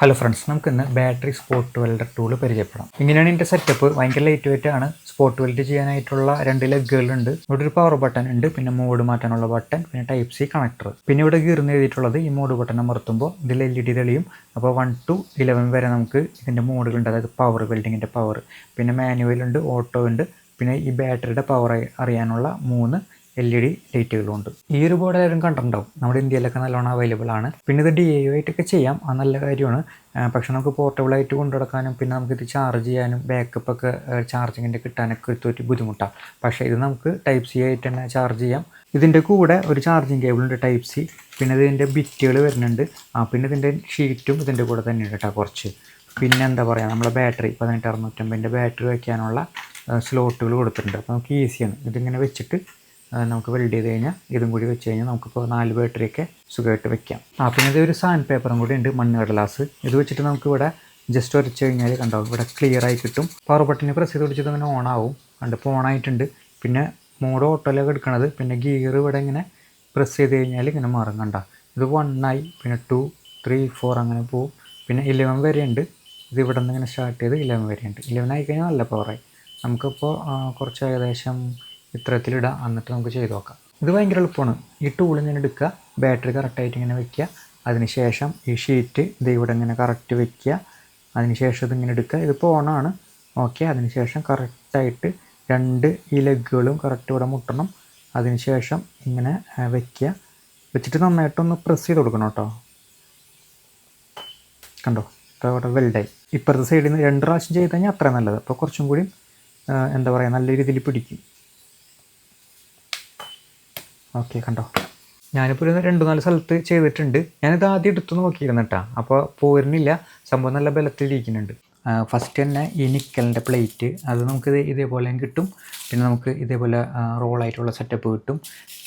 Hello friends നമുക്ക് ഇന്ന് battery spot welder tool പരിചയപ്പെടാം. ഇങ്ങനെയാണ് എന്റെ സെറ്റപ്പ് ഭയങ്കര ലൈറ്റ് വെയിറ്റ് ആണ്. സ്പോട്ട് വെൽഡ് ചെയ്യാനായിട്ടുള്ള രണ്ട് ലെഗുകളുണ്ട് ഇവിടെ ഒരു പവർ ബട്ടൺ ഉണ്ട്. പിന്നെ മോഡ് മാറ്റാനുള്ള ബട്ടൺ പിന്നെ ടൈപ്പ് സി കണക്ടർ പിന്നെ ഇവിടെ ഗീർന്ന് എഴുതിയിട്ടുള്ളത് ഈ മോഡ് ബട്ടൺ അമർത്തുമ്പോൾ ഇതിൽ എൽ ഇ ഡി തെളിയും. അപ്പോൾ വൺ ടു ഇലവൻ വരെ നമുക്ക് ഇതിന്റെ മോഡുകളുണ്ട് അതായത് പവർ വെൽഡിങ്ങിന്റെ പവർ പിന്നെ മാനുവൽ ഉണ്ട് ഓട്ടോ ഉണ്ട്. പിന്നെ ഈ ബാറ്ററിയുടെ പവർ അറിയാനുള്ള മൂന്ന് എൽ ഇ ഡി ലൈറ്റുകളുണ്ട്. ഈ ഒരു ബോർഡ് എല്ലാവരും കണ്ടിട്ടുണ്ടാവും. നമ്മുടെ ഇന്ത്യയിലൊക്കെ നല്ലോണം അവൈലബിൾ ആണ്. പിന്നെ ഇത് ഡി ഐ ആയിട്ടൊക്കെ ചെയ്യാം. ആ നല്ല കാര്യമാണ്. പക്ഷേ നമുക്ക് പോർട്ടബിൾ ആയിട്ട് കൊണ്ടു നടക്കാനും പിന്നെ നമുക്ക് ഇത് ചാർജ് ചെയ്യാനും ബാക്കപ്പ് ഒക്കെ ചാർജിങ്ങിന്റെ കിട്ടാനൊക്കെ ഒരു ബുദ്ധിമുട്ടാണ് പക്ഷേ ഇത് നമുക്ക് ടൈപ്പ് സി ആയിട്ട് തന്നെ ചാർജ് ചെയ്യാം. ഇതിന്റെ കൂടെ ഒരു ചാർജിങ് കേബിൾ ഉണ്ട് ടൈപ്പ് സി പിന്നെ ഇതിന്റെ ബിറ്റുകൾ വരുന്നുണ്ട്. ആ പിന്നെ ഇതിന്റെ ഷീറ്റും ഇതിന്റെ കൂടെ തന്നെ ഉണ്ട് കേട്ടോ കുറച്ച്. പിന്നെ എന്താ പറയുക നമ്മളെ ബാറ്ററി പതിനെട്ട് അറുന്നൂറ്റമ്പതിന്റെ ബാറ്ററി വയ്ക്കാനുള്ള സ്ലോട്ടുകൾ കൊടുത്തിട്ടുണ്ട്. അപ്പോൾ നമുക്ക് ഈസിയാണ് ഇതിങ്ങനെ വെച്ചിട്ട് നമുക്ക് വെൽഡ് ചെയ്ത് കഴിഞ്ഞാൽ ഇതും കൂടി വെച്ച് കഴിഞ്ഞാൽ നമുക്കിപ്പോൾ നാല് ബാറ്ററിയൊക്കെ സുഖമായിട്ട് വെക്കാം. ആ പിന്നെ ഇതൊരു സാൻഡ് പേപ്പറും കൂടി ഉണ്ട് മണ്ണ് കടലാസ് ഇത് വെച്ചിട്ട് നമുക്ക് ഇവിടെ ജസ്റ്റ് ഉരച്ച് കഴിഞ്ഞാൽ കണ്ടോ ഇവിടെ ക്ലിയർ ആയി കിട്ടും. പവർ ബട്ടണിൽ പ്രസ് ചെയ്ത് പിടിച്ചത് അങ്ങനെ ഓൺ ആവും. കണ്ടിപ്പോൾ ഓൺ ആയിട്ടുണ്ട്. പിന്നെ മോഡ് ഓട്ടോയിലൊക്കെ എടുക്കണത് പിന്നെ ഗിയർ ഇവിടെ ഇങ്ങനെ പ്രസ് ചെയ്ത് കഴിഞ്ഞാൽ ഇങ്ങനെ മാറും കണ്ട. ഇത് വൺ ആയി പിന്നെ ടു ത്രീ ഫോർ അങ്ങനെ പോവും. പിന്നെ ഇലവൻ വരെ ഉണ്ട്. ഇത് ഇവിടെ നിന്ന് ഇങ്ങനെ സ്റ്റാർട്ട് ചെയ്ത് ഇലവൻ വരെ ഉണ്ട്. ഇലവൻ ആയി കഴിഞ്ഞാൽ നല്ല പവറായി നമുക്കിപ്പോൾ കുറച്ച് ഏകദേശം ഇത്തരത്തിലിടാം. എന്നിട്ട് നമുക്ക് ചെയ്ത് നോക്കാം. ഇത് ഭയങ്കര എളുപ്പമാണ്. ഈ ടൂൾ ഇങ്ങനെ എടുക്കുക. ബാറ്ററി കറക്റ്റായിട്ട് ഇങ്ങനെ വെക്കുക. അതിനുശേഷം ഈ ഷീറ്റ് ഇത് ഇവിടെ ഇങ്ങനെ കറക്റ്റ് വെക്കുക. അതിനുശേഷം ഇതിങ്ങനെ എടുക്കുക. ഇതിപ്പോൾ ഓണാണ് ഓക്കെ അതിനുശേഷം കറക്റ്റായിട്ട് രണ്ട് ഈ ലെഗുകളും കറക്റ്റ് ഇവിടെ മുട്ടണം. അതിനുശേഷം ഇങ്ങനെ വെക്കുക. വെച്ചിട്ട് നന്നായിട്ടൊന്ന് പ്രസ് ചെയ്ത് കൊടുക്കണം കേട്ടോ. കണ്ടോ? ഇപ്പോൾ ഇവിടെ വെൽഡായി ഇപ്പുറത്തെ സൈഡിൽ നിന്ന് രണ്ട് പ്രാവശ്യം ചെയ്ത് കഴിഞ്ഞാൽ അത്ര നല്ലത്. അപ്പോൾ കുറച്ചും കൂടി എന്താ പറയുക നല്ല രീതിയിൽ പിടിക്കും. ഓക്കെ കണ്ടോ. ഞാനിപ്പോൾ ഒരു രണ്ട് നാല് സ്ഥലത്ത് ചെയ്തിട്ടുണ്ട്. ഞാനിത് ആദ്യം എടുത്തു നോക്കിയിരുന്നു കേട്ടോ. അപ്പോൾ പോരുന്നില്ല. സംഭവം നല്ല ബലത്തിലിരിക്കുന്നുണ്ട്. ഫസ്റ്റ് തന്നെ ഈ നിക്കലിന്റെ പ്ലേറ്റ് അത് നമുക്ക് ഇത് ഇതേപോലെ കിട്ടും. പിന്നെ നമുക്ക് ഇതേപോലെ റോളായിട്ടുള്ള സെറ്റപ്പ് കിട്ടും.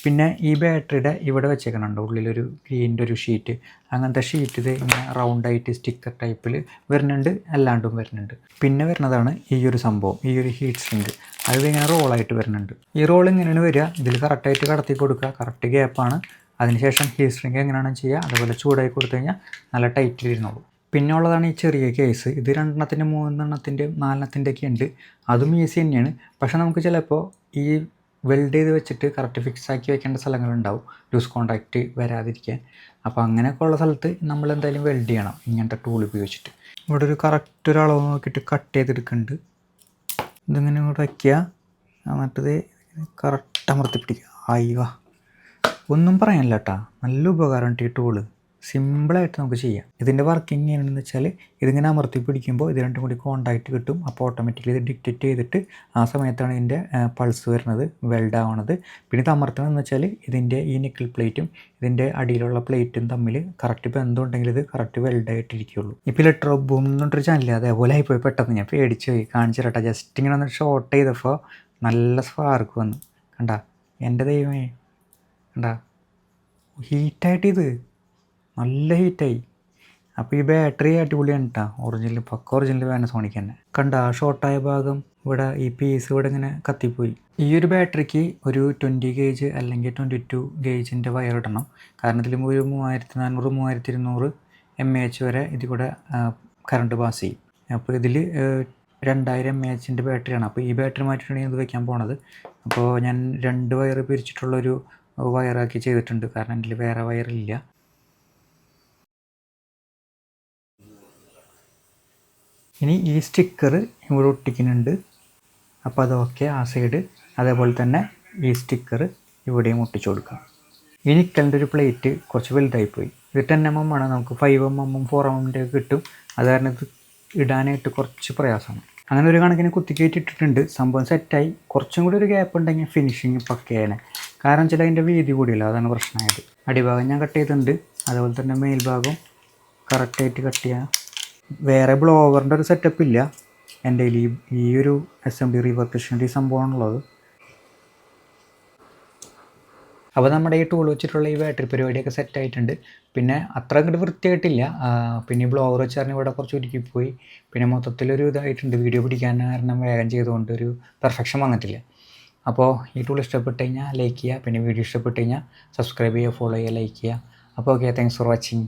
പിന്നെ ഈ ബാറ്ററിയുടെ ഇവിടെ വെച്ചേക്കണുണ്ട് ഉള്ളിലൊരു ഗ്രീന്റെ ഒരു ഷീറ്റ് അങ്ങനത്തെ ഷീറ്റ് ഇത് ഇങ്ങനെ റൗണ്ടായിട്ട് സ്റ്റിക്കർ ടൈപ്പിൽ വരുന്നുണ്ട്. അല്ലാണ്ടും വരുന്നുണ്ട്. പിന്നെ വരുന്നതാണ് ഈ ഒരു സംഭവം. ഈ ഒരു ഹീറ്റ് സിങ്ക് അത് ഇങ്ങനെ റോളായിട്ട് വരുന്നുണ്ട്. ഈ റോൾ ഇങ്ങനെയാണ് വരിക? ഇതിൽ കറക്റ്റായിട്ട് കടത്തി കൊടുക്കുക. കറക്റ്റ് ഗ്യാപ്പാണ് അതിനുശേഷം ഹീ സ്ട്രിങ് എങ്ങനെയാണ് ചെയ്യുക? അതുപോലെ ചൂടായി കൊടുത്തു കഴിഞ്ഞാൽ നല്ല ടൈറ്റിൽ ഇരുന്നുള്ളൂ പിന്നെ ഉള്ളതാണ് ഈ ചെറിയ കേസ് ഇത് രണ്ടെണ്ണത്തിന്റെ മൂന്നെണ്ണത്തിന്റെ നാലെണ്ണത്തിന്റെ ഒക്കെ ഉണ്ട്. അതും ഈസി തന്നെയാണ്. പക്ഷേ നമുക്ക് ചിലപ്പോൾ ഈ വെൽഡ് ചെയ്ത് വെച്ചിട്ട് കറക്റ്റ് ഫിക്സ് ആക്കി വെക്കേണ്ട സ്ഥലങ്ങളുണ്ടാവും. ലൂസ് കോൺടാക്റ്റ് വരാതിരിക്കാൻ. അപ്പോൾ അങ്ങനെയൊക്കെ ഉള്ള സ്ഥലത്ത് നമ്മൾ എന്തായാലും വെൽഡ് ചെയ്യണം. ഇങ്ങനത്തെ ടൂൾ ഉപയോഗിച്ചിട്ട്. ഇവിടെ ഒരു കറക്റ്റ് ഒരു അളവ് നോക്കിയിട്ട് കട്ട് ചെയ്തെടുക്കുന്നുണ്ട്. ഇതിങ്ങനെ ഇങ്ങോട്ട് വയ്ക്കുക എന്നിട്ടത് കറക്റ്റ് അമർത്തി പിടിക്കുക അയ്യോ ഒന്നും പറയാനില്ല കേട്ടാ. നല്ല ഉപകാരം ഈ ടൂൾ സിമ്പിളായിട്ട് നമുക്ക് ചെയ്യാം. ഇതിന്റെ വർക്കിംഗ് എങ്ങനെയാണെന്ന് വെച്ചാൽ ഇതിങ്ങനെ അമർത്തി പിടിക്കുമ്പോൾ ഇത് രണ്ടും കൂടി കോണ്ടാക്റ്റ് കിട്ടും. അപ്പോൾ ഓട്ടോമാറ്റിക്കലി ഇത് ഡിക്റ്റേറ്റ് ചെയ്തിട്ട് ആ സമയത്താണ് ഇതിന്റെ പൾസ് വരുന്നത് വെൽഡ് ആവണത്. പിന്നെ ഇത് അമർത്തണമെന്ന് വെച്ചാൽ ഇതിന്റെ ഈ നിക്കിൾ പ്ലേറ്റും ഇതിന്റെ അടിയിലുള്ള പ്ലേറ്റും തമ്മിൽ കറക്റ്റ് ബന്ധം ഉണ്ടെങ്കിൽ ഇത് കറക്റ്റ് വെൽഡ് ആയിട്ടിരിക്കുള്ളൂ. ഇപ്പോൾ ഇലക്ട്രോ ബൂം എന്നിട്ടൊരു ചാനൽ അതേപോലെ ആയിപ്പോയി പെട്ടെന്ന്. ഞാൻ പേടിച്ച് പോയി കാണിച്ചു തരട്ടെ. ജസ്റ്റ് ഇങ്ങനെ ഒന്ന് ഷോർട്ട് ചെയ്തപ്പോൾ നല്ല സ്പാർക്ക് വന്നു. കണ്ട? എന്റെ ദൈവമേ. കണ്ടാ? ഹീറ്റായിട്ട് ഇത് നല്ല ഹീറ്റായി അപ്പോൾ ഈ ബാറ്ററി അടിപൊളിയാണ് കേട്ടോ ഒറിജിനൽ പക്ക ഒറിജിനൽ പാനസോണിക് തന്നെ. കണ്ട ആ ഷോർട്ടായ ഭാഗം ഇവിടെ ഈ പീസ് ഇവിടെ ഇങ്ങനെ കത്തിപ്പോയി. ഈ ഒരു ബാറ്ററിക്ക് ഒരു ട്വന്റി ഗേജ് അല്ലെങ്കിൽ ട്വന്റി ടു ഗേജിന്റെ വയർ ഇടണം. കാരണം ഇതിൽ ഒരു മൂവായിരത്തി നാനൂറ് മൂവായിരത്തി ഇരുന്നൂറ് എം എച്ച് വരെ ഇതിൽ കൂടെ കറണ്ട് പാസ് ചെയ്യും. അപ്പോൾ ഇതിൽ രണ്ടായിരം എം എ എച്ചിന്റെ ബാറ്ററിയാണ് അപ്പോൾ ഈ ബാറ്ററി മാറ്റിയിട്ടാണ് ഇത് വയ്ക്കാൻ പോണത്. അപ്പോൾ ഞാൻ രണ്ട് വയർ പിരിച്ചിട്ടുള്ളൊരു വയറാക്കി ചെയ്തിട്ടുണ്ട്. കാരണം എന്റെ വേറെ വയറില്ല ഇനി ഈ സ്റ്റിക്കർ ഇവിടെ ഒട്ടിക്കുന്നുണ്ട്. അപ്പോൾ അതൊക്കെ ആ സൈഡ് അതേപോലെ തന്നെ ഈ സ്റ്റിക്കർ ഇവിടെയും ഒട്ടിച്ചു കൊടുക്കാം. ഈ നിക്കലിന്റെ ഒരു പ്ലേറ്റ് കുറച്ച് വലുതായിപ്പോയി. ഇത് ടെൻ എം എം ആണ്. നമുക്ക് ഫൈവ് എം എമ്മും ഫോർ എം എമ്മിന്റെ കിട്ടും. അത് കാരണം ഇത് ഇടാനായിട്ട് കുറച്ച് പ്രയാസമാണ്. അങ്ങനെ ഒരു കണക്കിന് കുത്തിക്കയറ്റി ഇട്ടിട്ടുണ്ട്. സംഭവം സെറ്റായി കുറച്ചും കൂടി ഒരു ഗ്യാപ്പ് ഉണ്ടെങ്കിൽ ഫിനിഷിങ് പക്കയാണ്. കാരണം ചില അതിന്റെ വീതി കൂടിയില്ല. അതാണ് പ്രശ്നമായത്. അടിഭാഗം ഞാൻ കട്ട് ചെയ്തിട്ടുണ്ട്. അതുപോലെ തന്നെ മേൽഭാഗം കറക്റ്റായിട്ട് കട്ട് ചെയ്യാം. വേറെ ബ്ലോഗറിന്റെ ഒരു സെറ്റപ്പ് ഇല്ല. എന്റെ ഈ ഈ ഒരു എസ് എം ഡി റീവർക്കേഷന്റെ ഈ സംഭവമാണുള്ളത്. അപ്പോൾ നമ്മുടെ ഈ ടൂൾ വെച്ചിട്ടുള്ള ഈ ബാറ്ററി പരിപാടിയൊക്കെ സെറ്റ് ആയിട്ടുണ്ട്. പിന്നെ അത്ര അങ്ങോട്ട് വൃത്തിയായിട്ടില്ല. പിന്നെ ഈ ബ്ലോവർ വെച്ച് പറഞ്ഞാൽ ഇവിടെ കുറച്ച് ഉരുക്കിപ്പോയി പിന്നെ മൊത്തത്തിലൊരു ഇതായിട്ടുണ്ട്. വീഡിയോ പിടിക്കാൻ കാരണം വേഗം ചെയ്തുകൊണ്ട് ഒരു പെർഫെക്ഷൻ വന്നിട്ടില്ല. അപ്പോൾ ഈ ടൂൾ ഇഷ്ടപ്പെട്ട് കഴിഞ്ഞാൽ ലൈക്ക് ചെയ്യുക. പിന്നെ വീഡിയോ ഇഷ്ടപ്പെട്ട് കഴിഞ്ഞാൽ സബ്സ്ക്രൈബ് ചെയ്യുക ഫോളോ ചെയ്യുക ലൈക്ക് ചെയ്യുക. അപ്പോൾ ഓക്കെ താങ്ക്സ് ഫോർ വാച്ചിങ്